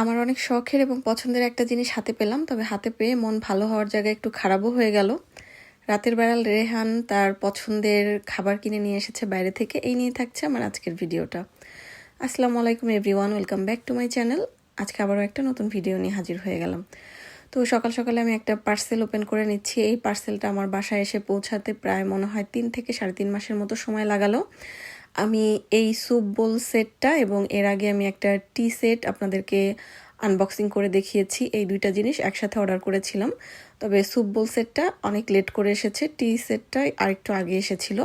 আমার অনেক শখের এবং পছন্দের একটা জিনিস হাতে পেলাম, তবে হাতে পেয়ে মন ভালো হওয়ার জায়গায় একটু খারাপও হয়ে গেল। রাতের বেড়াল রেহান তার পছন্দের খাবার কিনে নিয়ে এসেছে বাইরে থেকে। এই নিয়ে থাকছে আমার আজকের ভিডিওটা। আসসালামু আলাইকুম everyone, welcome back to my channel. আজকে আবারও একটা নতুন ভিডিও নিয়ে হাজির হয়ে গেলাম। তো সকাল সকালে আমি একটা পার্সেল ওপেন করে নিচ্ছি। এই পার্সেলটা আমার বাসায় এসে পৌঁছাতে প্রায় মনে হয় তিন থেকে সাড়ে তিন মাসের মতো সময় লাগালো। আমি এই স্যুপ বোল সেটটা এবং এর আগে আমি একটা টি সেট আপনাদেরকে আনবক্সিং করে দেখিয়েছি। এই দুইটা জিনিস একসাথে অর্ডার করেছিলাম। তবে স্যুপ বোল সেটটা অনেক লেট করে এসেছে। টি সেটটা আরেকটু আগে এসেছিল।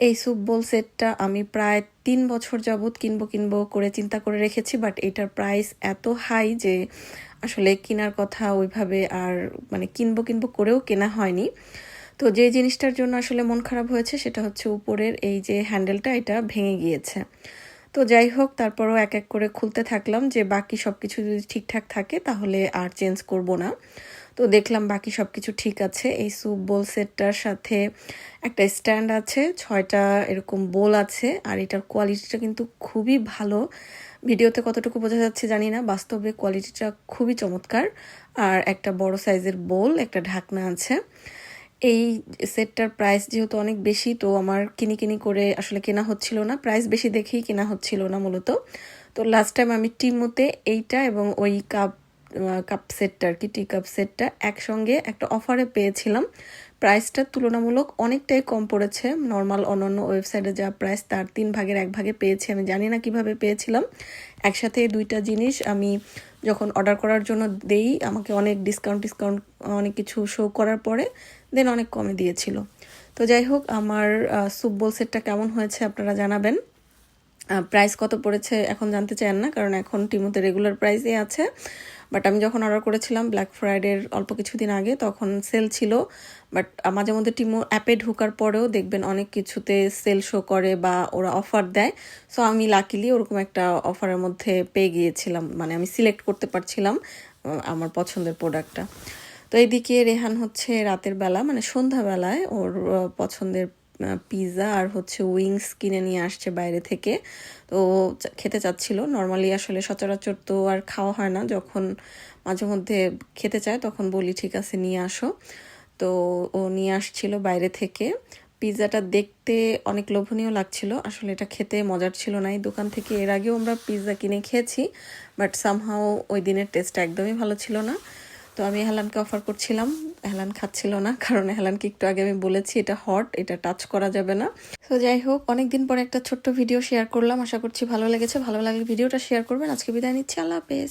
এই স্যুপ বোল সেটটা আমি প্রায় তিন বছর যাবৎ কিনবো কিনবো করে চিন্তা করে রেখেছি বাট এটার প্রাইস এত হাই যে আসলে কেনার কথা ওইভাবে আর মানে কিনবো কিনবো করেও কেনা হয়নি। তো যে জিনিসটার জন্য আসলে মন খারাপ হয়েছে সেটা হচ্ছে উপরের এই যে হ্যান্ডেলটা, এটা ভেঙে গিয়েছে। তো যাই হোক, তারপরও এক এক করে খুলতে থাকলাম যে বাকি সব কিছু যদি ঠিকঠাক থাকে তাহলে আর চেঞ্জ করব না। তো দেখলাম বাকি সব কিছু ঠিক আছে। এই স্যুপ বোল সেটটার সাথে একটা স্ট্যান্ড আছে, ছয়টা এরকম বোল আছে, আর এটার কোয়ালিটিটা কিন্তু খুবই ভালো। ভিডিওতে কতটুকু বোঝা যাচ্ছে জানি না, বাস্তবে কোয়ালিটিটা খুবই চমৎকার। আর একটা বড় সাইজের বোল একটা ঢাকনা আছে। এই সেটটার প্রাইস যেহেতু অনেক বেশি, তো আমার কিনি কিনি করে আসলে কেনা হচ্ছিল না। প্রাইস বেশি দেখেই কেনা হচ্ছিল না মূলত। তো লাস্ট টাইম আমি টিমোতে এইটা এবং ওই কাপ কাপ সেটটা আর কি টি কাপ সেটটা একসঙ্গে একটা অফারে পেয়েছিলাম। প্রাইসটা তুলনামূলক অনেকটাই কম পড়েছে। নর্মাল অন্যান্য ওয়েবসাইটে যা প্রাইস তার তিন ভাগের এক ভাগে পেয়েছি। আমি জানি না কীভাবে পেয়েছিলাম। একসাথে দুইটা জিনিস আমি যখন অর্ডার করার জন্য দেই, আমাকে অনেক ডিসকাউন্ট ডিসকাউন্ট অনেক কিছু শো করার পরে দেন অনেক কমে দিয়েছিল। তো যাই হোক, আমার স্যুপ বোল সেটটা কেমন হয়েছে আপনারা জানাবেন। প্রাইস কত পড়েছে এখন জানতে চান না, কারণ এখন টিমোতে রেগুলার প্রাইসে আছে। বাট আমি যখন অর্ডার করেছিলাম ব্ল্যাক ফ্রাইডের অল্প কিছুদিন আগে, তখন সেল ছিল। বাট মাঝে মধ্যে টিমো অ্যাপে ঢোকার পরেও দেখবেন অনেক কিছুতে সেল শো করে বা ওরা অফার দেয়। সো আমি লাকিলি ওরকম একটা অফারের মধ্যে পেয়ে গিয়েছিলাম। মানে আমি সিলেক্ট করতে পারছিলাম আমার পছন্দের প্রোডাক্টটা তো এইদিকে রেহান হচ্ছে রাতের বেলা মানে সন্ধ্যাবেলায় ওর পছন্দের পিৎজা আর হচ্ছে উইংস কিনে নিয়ে আসছে বাইরে থেকে। তো খেতে চাচ্ছিল। নর্মালি আসলে সচরাচর তো আর খাওয়া হয় না। যখন মাঝে মধ্যে খেতে চায় তখন বলি, ঠিক আছে, নিয়ে আসো। তো ও নিয়ে আসছিল বাইরে থেকে। পিৎজাটা দেখতে অনেক লোভনীয় লাগছিল। আসলে এটা খেতে মজার ছিল না। এই দোকান থেকে এর আগেও আমরা পিৎজা কিনে খেয়েছি, বাট সামহাও ওই দিনের টেস্ট একদমই ভালো ছিল না। তো আমি হেলানকে অফার করছিলাম। হেলান খাচ্ছিল না, কারণ হেলানকে একটু আগে আমি বলেছি, এটা হট এটা টাচ করা যাবে না। তো যাই হোক, অনেকদিন পরে একটা ছোট্ট ভিডিও শেয়ার করলাম। আশা করছি ভালো লেগেছে। ভালো লাগলে ভিডিওটা শেয়ার করবেন। আজকে বিদায় নিচ্ছি। আল্লাহ হাফেজ।